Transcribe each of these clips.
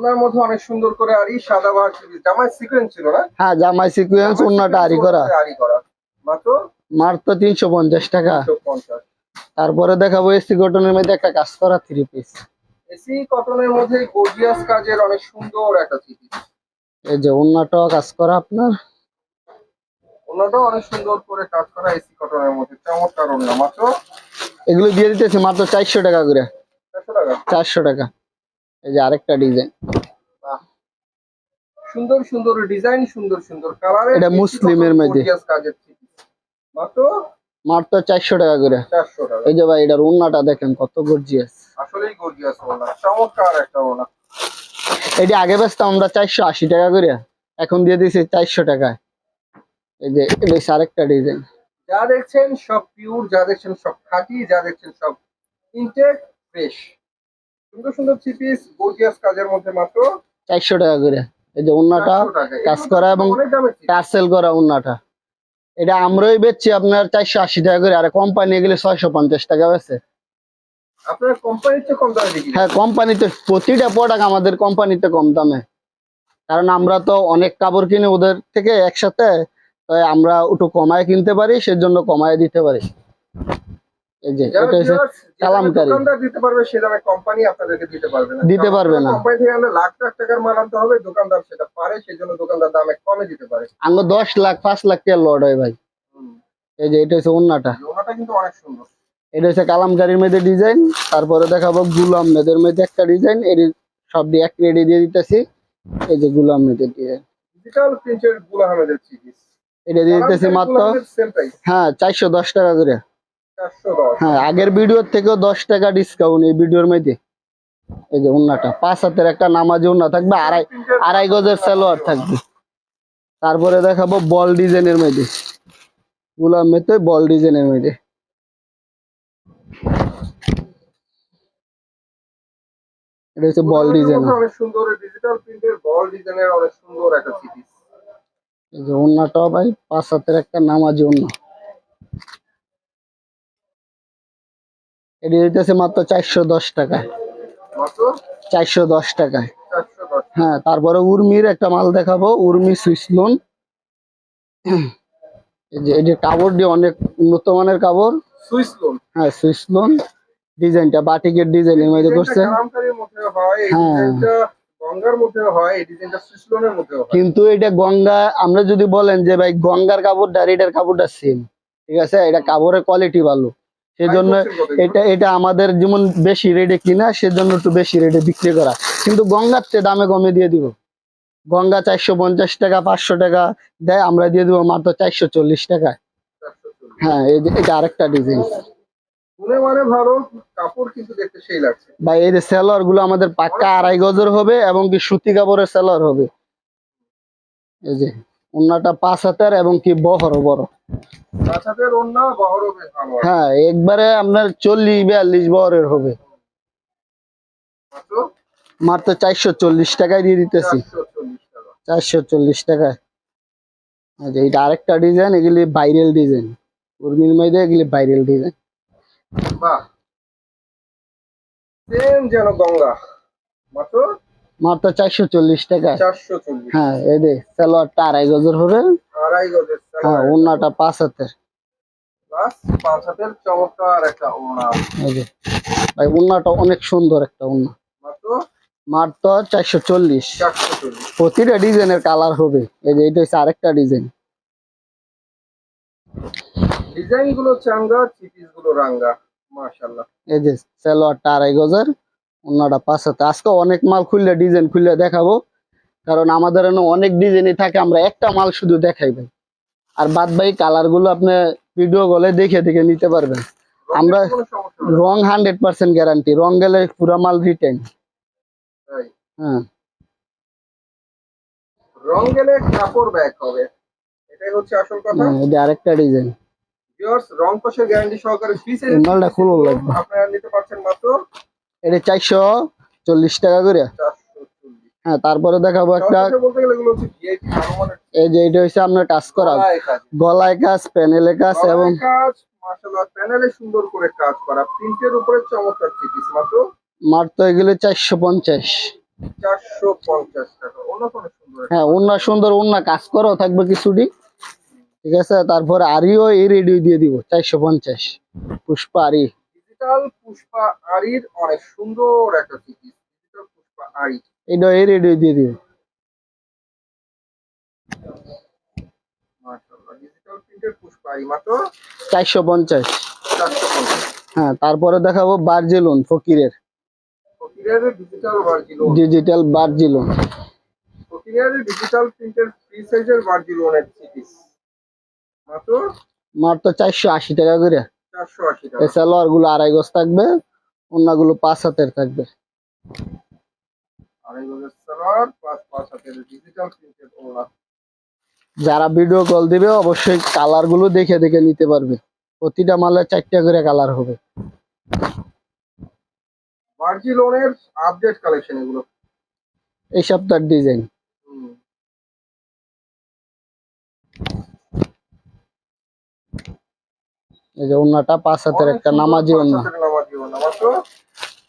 ওনার মধ্যে অনেক সুন্দর করে আরি সাদা বাহার জামাই সিকোয়েন্স ছিল না? হ্যাঁ জামাই সিকুয়েন্স অন্যটা আরি করা। আরি করা। মাত্র? মাত্র তিনশো পঞ্চাশ টাকা। তারপরে দেখাবো এসি কটনের মধ্যে একটা কাজ করা থ্রি পিস এসি কটনের মধ্যে গর্জিয়াস কাজের অনেক সুন্দর একটা চিঠি এই যে অন্যটাও কাজ করা আপনার। ওনাটাও অনেক সুন্দর করে কাজ করা এসি কটনের মধ্যে। চমৎকার ওনা মাত্র? এগুলো দিয়ে দিতেছি মাত্র চারশো টাকা করে। চারশো টাকা? চারশো টাকা। এই যে আরেকটা ডিজাইন। সুন্দর সুন্দর ডিজাইন সুন্দর সুন্দর কালার এটা মুসলিমের মধ্যে। মাত্র মাত্র চারশো টাকা করে। এই যে ভাই এটার উন্নাটা দেখেন কত গর্জিয়াস আসলেই গর্জিয়াস ওনা চমৎকার একটা ওনা এটি আগে বেচতাম আমরা চারশো আশি টাকা করে এখন দিয়ে দিয়েছি চারশো টাকায়। এই যে হচ্ছে আরেকটা ডিজাইন। যা দেখছেন সব পিওর যা দেখছেন সব খাঁটি যা দেখছেন সব ইনটেক ফ্রেশ সুন্দর সুন্দর থ্রি পিস গর্জিয়াস কাজের মধ্যে মাত্র চারশো টাকা করে। এই যে উন্নাটা কাজ করা এবং টার্সেল করা উন্নাটা। এটা আমরাই বেচছি আপনার চারশো আশি টাকা করে আর কোম্পানি ছয়শো পঞ্চাশ টাকা বেছে আপনার কোম্পানির চেয়ে কম দামে বিক্রি হ্যাঁ কোম্পানিতে প্রতিটা প্রোডাক্ট আমাদের কোম্পানিতে কম দামে। কারণ আমরা তো অনেক কাপড় কিনে ওদের থেকে একসাথে তাই আমরা একটু কমায় কিনতে পারি সেজন্য কমায় দিতে পারি। এই যে এটা হচ্ছে viewers, যে দামে কালামকারী। দোকানদার দিতে পারবে সে দামে কোম্পানি আপনাদেরকে দিতে পারবে না। দিতে পারবে না। কোম্পানি থেকে আনলে লাখ লাখ টাকার মাল আনতে হবে দোকানদার সেটা পারে সেই জন্য দোকানদার দামে কমে দিতে পারে। আঙ্গ লাখ লাখ হয় ভাই। এই যে এটা হচ্ছে কিন্তু অনেক সুন্দর। এটা হচ্ছে কালামকারির মধ্যে ডিজাইন তারপরে দেখাবো গুলাম মেদের মধ্যে একটা ডিজাইন এটি সব দিয়ে এক রেডি দিয়ে দিতেছি। এই যে গুলাম মেদের ডিজাইন ডিজিটাল প্রিন্টের এটা দিয়ে দিতেছি মাত্র হ্যাঁ চারশো দশ টাকা করে। হ্যাঁ আগের ভিডিওর থেকেও দশ টাকা ডিসকাউন্ট এই ভিডিওর মধ্যে। এই যে উন্নাটা পাঁচ হাতের একটা নামাজি উন্না থাকবে আড়াই আড়াই গজের সালোয়ার থাকবে। তারপরে দেখাবো বল ডিজাইনের মধ্যে। গুলাম মেতে বল ডিজাইনের মধ্যে। এটা হচ্ছে বল ডিজাইন। অনেক সুন্দর ডিজিটাল প্রিন্টের বল ডিজাইনের অনেক সুন্দর একটা এই যে ভাই পাঁচ হাতের একটা নামাজি উন্না। এটি দিতেছে মাত্র চারশো দশ টাকায় চারশো দশ টাকায়। হ্যাঁ তারপরে উর্মির একটা মাল দেখাবো উর্মি সুইচ লোন। এই যে এই যে কাপড় দিয়ে অনেক উন্নত মানের কাপড়। Swiss lawn? হ্যাঁ সুইচ লোন। ডিজাইনটা বাটিকের মধ্যে করছে। কালামকারীর মধ্যে সুইস মধ্যে হয়। কিন্তু এটা গঙ্গা আমরা যদি বলেন যে ভাই গঙ্গার কাপড়টা আর এটার কাপড়টা সেম ঠিক আছে? এটা কাপড়ের কোয়ালিটি ভালো। সেজন্য এগুলো? এটা এটা আমাদের যেমন বেশি রেটে কিনা সেজন্য একটু বেশি রেটে বিক্রি করা। কিন্তু গঙ্গার চেয়ে দামে কমে দিয়ে দিব। গঙ্গা চারশো পঞ্চাশ টাকা পাঁচশো টাকা দেয় আমরা দিয়ে দিব মাত্র চারশো চল্লিশ টাকা হ্যাঁ এই যে- এটা আরেকটা ডিজাইন এই যে সেলরগুলো আমাদের পাক্কা আড়াই গজের হবে এবং কি সুতি কাপড়ের সেলর হবে। এই যে। অন্যটা পাঁচ হাতের এবং কি বহর বড়। হয় একবারে আপনার চল্লিশ বিয়াল্লিশ বহরের হবে। মাত্র? চারশো চল্লিশ টাকায় দিয়ে দিতেছি। চারশো চল্লিশ টাকায়। আচ্ছা এটা আরেকটা ডিজাইন এগুলি ভাইরাল ডিজাইন। উর্মির মধ্যে এগুলি ভাইরাল ডিজাইন। বাহ। সেম যেন গঙ্গা। মাত্র? মাত্র চারশো চল্লিশ চল্লিশ। হ্যাঁ এই সালোয়ারটা আড়াই গজের হবে। হ্যাঁ ওনাটা পাঁচ হাতের। ভাই ওনাটা অনেক সুন্দর একটা ওনা মাত্র? মাত্র চারশো চল্লিশ। প্রতিটা ডিজাইনের কালার হবে। এই যে এটা হচ্ছে আরেকটা ডিজাইন। ডিজাইনগুলো চাঙ্গা চিপিসগুলো রাঙ্গা। মাশাল্লাহ এই যে সালোয়ারটা আড়াই গজার। অন্যটা পাঁচ হাতে আজকে অনেক মাল খুললে ডিজাইন খুললে দেখাবো। কারণ আমাদের এখানে অনেক ডিজাইনই থাকে আমরা একটা মাল শুধু দেখাই ভাই। আর বাদ বাকি কালারগুলো আপনি ভিডিও বলে দেখে দেখে নিতে পারবেন। আমরা রং হান্ড্রেড পার্সেন্ট গ্যারান্টি রং গেলে পুরা মাল রিটার্ন হ্যাঁ। রং গেলে কাপড় ব্যাক হবে। এটাই হচ্ছে আসল কথা। হ্যাঁ, এটা আরেকটা ডিজাইন ভিউয়ার্স রং কষের গ্যারান্টি সহকারে মালটা লাগবে। আপনারা নিতে পারছেন মাত্র এটা চারশো চল্লিশ টাকা করে। হ্যাঁ তারপরে দেখাবো একটা। এই যে এটা হচ্ছে আপনার কাজ করা। গলায় কাজ। প্যানেলে কাজ এবং প্যানেলে সুন্দর করে কাজ করা। প্রিন্টের উপরে চমৎকার চিকিস মাত্র? মাত্র এগুলো চারশো পঞ্চাশ। হ্যাঁ সুন্দর কাজ করাও থাকবে কিছুটি ঠিক আছে তারপরে আরিও এই রেডিও দিয়ে দিব চারশো পঞ্চাশ। পুষ্পা আরি। ডিজিটাল পুষ্পা আরির অনেক সুন্দর একটা সিটি ডিজিটাল পুষ্পা আরি এটা এই রেডিও দিয়ে মাশাআল্লাহ ডিজিটাল প্রিন্টের পুষ্পা আরি মাত্র চারশো পঞ্চাশ। হ্যাঁ তারপরে দেখাবো বার্জেলুন ফকিরের। ফকিরের ডিজিটাল ডিজিটাল বার্জিলুন ফকিরের ডিজিটাল প্রিন্টের ফ্রি সাইজের ভার্জিলোনের সিটি মাত্র মাত্র চারশো আশি টাকা করে। সালোয়ারগুলো আড়াই গজ থাকবে অন্যগুলো পাঁচ হাতের থাকবে। যারা ভিডিও কল দিবে অবশ্যই কালারগুলো দেখে দেখে নিতে পারবে। প্রতিটা মালে চারটা করে কালার হবে। ভার্জিলোনের আপডেট কালেকশন এগুলো। এই সপ্তাহের ডিজাইন। এই যে ওন্নাটা পাঁচ হাতের একটা নামাজি ওড়না।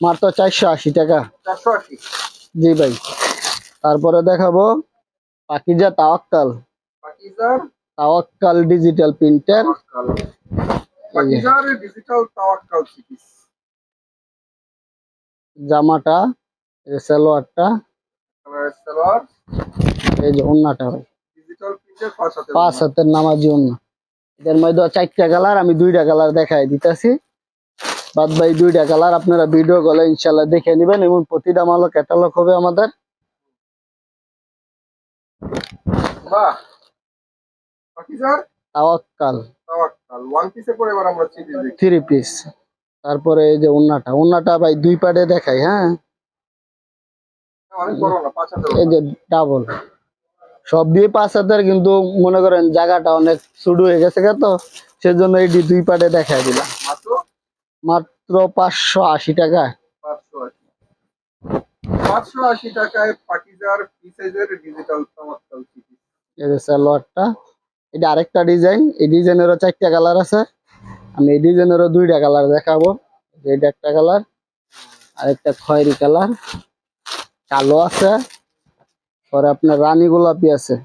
মাত্র? চারশো আশি টাকা। জি ভাই। তারপরে দেখাবো পাকিজা তাওয়াক্কাল। Tawakkal digital printer. জামাটা এই সালোয়ারটা। সালোয়ার। এই যে ওন্নাটা ভাই। পাঁচ হাতের নামাজি ওন্না এটার মধ্যে চারটা কালার আমি দুইটা কালার দেখাই দিতেছি। বাদ বাই দুইটা কালার আপনারা ভিডিও কলে ইনশাল্লাহ দেখে নেবেন এবং প্রতিটা মালও ক্যাটালগ হবে আমাদের। থ্রি পিস তারপরে এই যে ওন্নাটা ওন্নাটা ভাই দুই পাটে দেখাই হ্যাঁ? এই যে ডাবল সব দিয়ে পাঁচ হাজার কিন্তু মনে করেন জায়গাটা অনেক শুরু হয়ে গেছে গা তো সেজন্য এটি দুই পাটে দেখাই দিলাম। মাত্র? পাঁচশো আশি টাকা পাঁচশো আশি। টাকায় পাকিজার ডিজিটাল সালোয়ারটা এটা আরেকটা ডিজাইন। এই ডিজাইনেরও চারটা কালার আছে। আমি এই ডিজাইনেরও দুইটা কালার দেখাবো। এটা একটা কালার আরেকটা খয়েরি কালার। কালো আছে। পরে আপনার রানী গোলাপি আছে।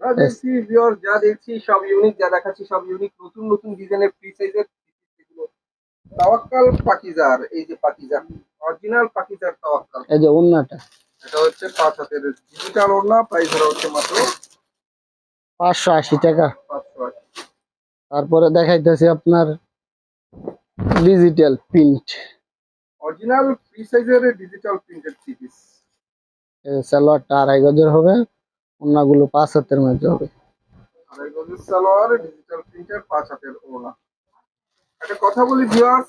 দেখছি ভিউয়ার যা দেখছি সব ইউনিক যা দেখাচ্ছি সব ইউনিক নতুন নতুন ডিজাইনের ফ্রি সাইজের তাওয়াক্কাল পাকিজার এই যে পাকিজার অরিজিনাল পাকিজার তাওয়াক্কাল। এই যে ওন্নাটা এটা হচ্ছে পাঁচ হাতের ডিজিটাল ওড়না প্রাইস ধরা হচ্ছে মাত্র পাঁচশো আশি টাকা। পাঁচশো আশি। তারপরে দেখাইতেছি আপনার ডিজিটাল প্রিন্ট অরিজিনাল ফ্রি সাইজের ডিজিটাল প্রিন্টেড সিরিজ সালোয়ারটা আড়াই গজের হবে অন্যগুলো পাঁচ হাতের মধ্যে হবে। আড়াই গজের সালোয়ার ডিজিটাল প্রিন্টের পাঁচ হাতের ওড়না। একটা কথা বলি ভিউয়ার্স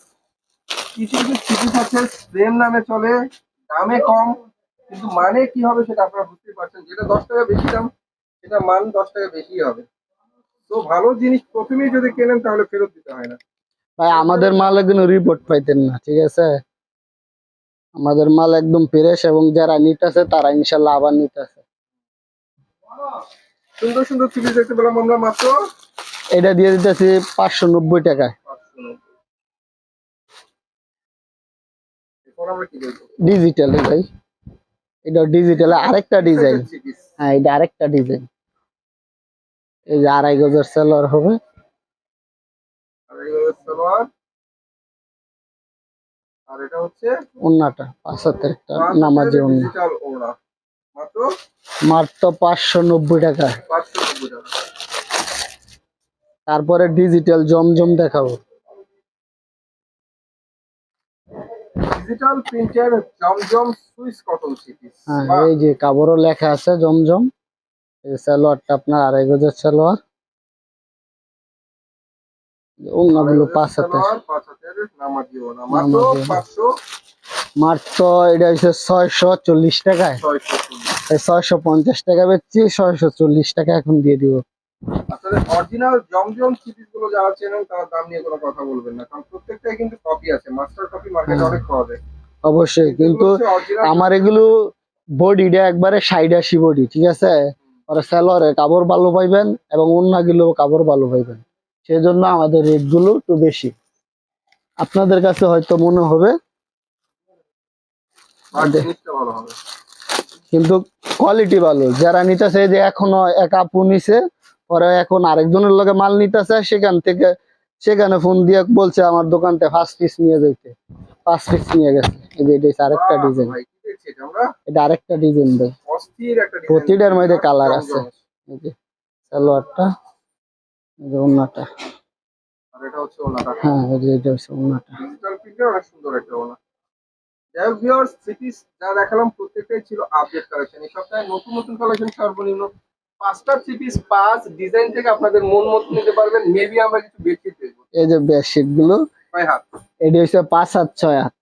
কিছু কিছু সিরিজ আছে সেম নামে চলে দামে কম কিন্তু মানে কি হবে সেটা আপনারা বুঝতে পারছেন। যেটা দশ টাকা বেশি দাম সেটা মান দশ টাকা বেশি হবে। তো ভালো জিনিস প্রথমেই যদি কেনেন তাহলে ফেরত দিতে হয় না। ভাই আমাদের মালে কোনো রিপোর্ট পাইতেন না ঠিক আছে? আমাদের মাল একদম ফ্রেশ এবং যারা নিতেছে তারা ইনশাল্লাহ আবার নিতেছে সুন্দর সুন্দর সিরিজ দেখতে পেলাম আমরা মাত্র। এটা দিয়ে দিতেছি পাঁচশো নব্বই টাকায়। ডিজিটাল ভাই। এটা ডিজিটাল আরেকটা ডিজাইন হ্যাঁ এটা আরেকটা ডিজাইন এই যে আড়াই গজের সেলার হবে। সালোয়ার আর এটা হচ্ছে ওন্নাটা পাঁচ হাতের একটা নামাজি ওন্না। ওড়না মাত্র? মাত্র পাঁচশো নব্বই টাকা। পাঁচশো নব্বই টাকা। তারপরে ডিজিটাল জমজম দেখাবো। ডিজিটাল প্রিন্টের জমজম সুইস কটন সিরিজ হ্যাঁ এই যে কাপড়ও লেখা আছে জমজম। এই সালোয়ারটা আপনার আড়াই গজের সালোয়ার। পাঁচ ওড়না মাত্র এটা হচ্ছে ছয়শো চল্লিশ টাকায়। ছয়শো পঞ্চাশ টাকা বেচছি ছয়শো চল্লিশ টাকা এখন দিয়ে দিব। আসলে অরিজিনাল জমজম সিরিজগুলো যারা চেনেন তারা দাম নিয়ে কোনো কথা বলবেন না কারণ প্রত্যেকটাই কিন্তু কপি আছে মাস্টার কপি মার্কেটে। অনেক পাওয়া যায়। অবশ্যই কিন্তু আমার এগুলো বডিটা একবারে সাইড আসি বডি ঠিক আছে? আর কাপড় ভালো পাইবেন এবং অন্যগুলো কাপড় ভালো পাইবেন। সেজন্য আমাদের রেটগুলো একটু বেশি। আপনাদের কাছে হয়তো মনে হবে কিন্তু কোয়ালিটি ভালো। যারা নিতেছে যে এখনও এক আপু নিছে পরে এখন আরেকজনের লগে মাল নিতেছে সেখান থেকে সেখানে ফোন দিয়ে বলছে আমার দোকানতে ফার্স্ট পিস নিয়ে যাইতে। ফার্স্ট পিস নিয়ে গেছে। এই যে এটা আরেকটা ডিজাইন ভাই, এটা আমরা? এটা আরেকটা ডিজাইন ভাই। প্রতিটার মধ্যে কালার আছে। এই যে সালোয়ারটা। আর এটা হচ্ছে ওনাটা। হ্যাঁ এটা হচ্ছে ওন্নাটা ডিজিটাল প্রিন্টার অনেক সুন্দর একটা ওনা। যাই হোক ভিউয়ার্স সিটিস যা দেখালাম প্রত্যেকটাই ছিল আপডেট কালেকশন এই সপ্তাহে নতুন নতুন কালেকশন সর্বনিম্ন পাঁচটা থ্রি পিস পাঁচ ডিজাইন থেকে আপনাদের মন মতো নিতে পারবেন। মেবি আমরা কিছু বেডশিট দেখব। এই যে বেডশিটগুলো ছয় হাত। এটা হচ্ছে পাঁচ হাত ছয় হাত।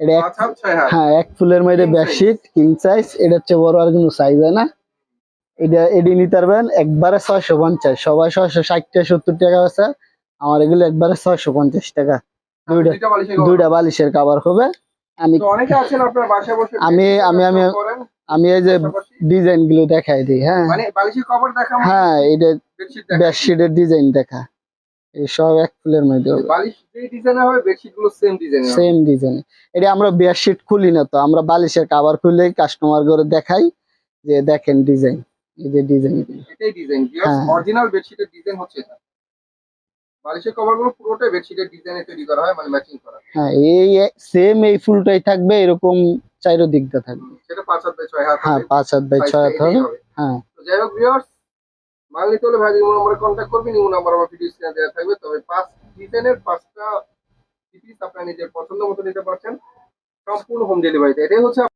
এটা এক হাত ছয় হাত। হ্যাঁ এক ফুলের মধ্যে বেডশিট কিং সাইজ এটা হচ্ছে বড় আর কোনো সাইজ হয় না। এটা এডি নিতে পারবেন একবারে ছয়শো পঞ্চাশ। সবাই ছয়শো ষাট টাকা সত্তর টাকা আছে। আমার এগুলো একবারে ছয়শো পঞ্চাশ টাকা। দুইটা দুইটা বালিশের কাবার হবে। আমি আমি- আমি- আমি- আমি এই যে ডিজাইনগুলো দেখাই দিই হ্যাঁ। মানে দেখা হ্যাঁ এটা বেডশিটের ডিজাইন দেখা। এই সব এক ফুলের মধ্যে সেম ডিজাইনে এটা আমরা বেডশিট খুলি না তো আমরা বালিশের কাবার খুললেই কাস্টমার করে দেখাই যে দেখেন ডিজাইন এই যে ডিজাইন এটাই ডিজাইন ভিউয়ার্স। অরিজিনাল বেডশিটের ডিজাইন হচ্ছে এটা। বালিশের কভারগুলো পুরোটাই বেডশিটের ডিজাইনে তৈরি করা হয় মানে ম্যাচিং করা। হ্যাঁ এই সেম এই ফুলটাই থাকবে এরকম চাইরো দিকটা থাকবে। সেটা পাঁচ হাত বাই ছয় হাত হ্যাঁ হবে। পাঁচ হাত বাই Size ছয় টা হাত হবে। হ্যাঁ। তো যাই হোক ভিউয়ার্স মাল নিতে হলে ভাই ইমো নম্বরে কন্ট্যাক্ট করবেন ইমো নাম্বার আমার ভিডিও স্ক্রিনে দেওয়া থাকবে। তবে পাঁচ ডিজাইনের পাঁচটা পিস আপনারা নিজের পছন্দ মতো নিতে পারছেন। সম্পূর্ণ হোম ডেলিভারিতে এটাই হচ্ছে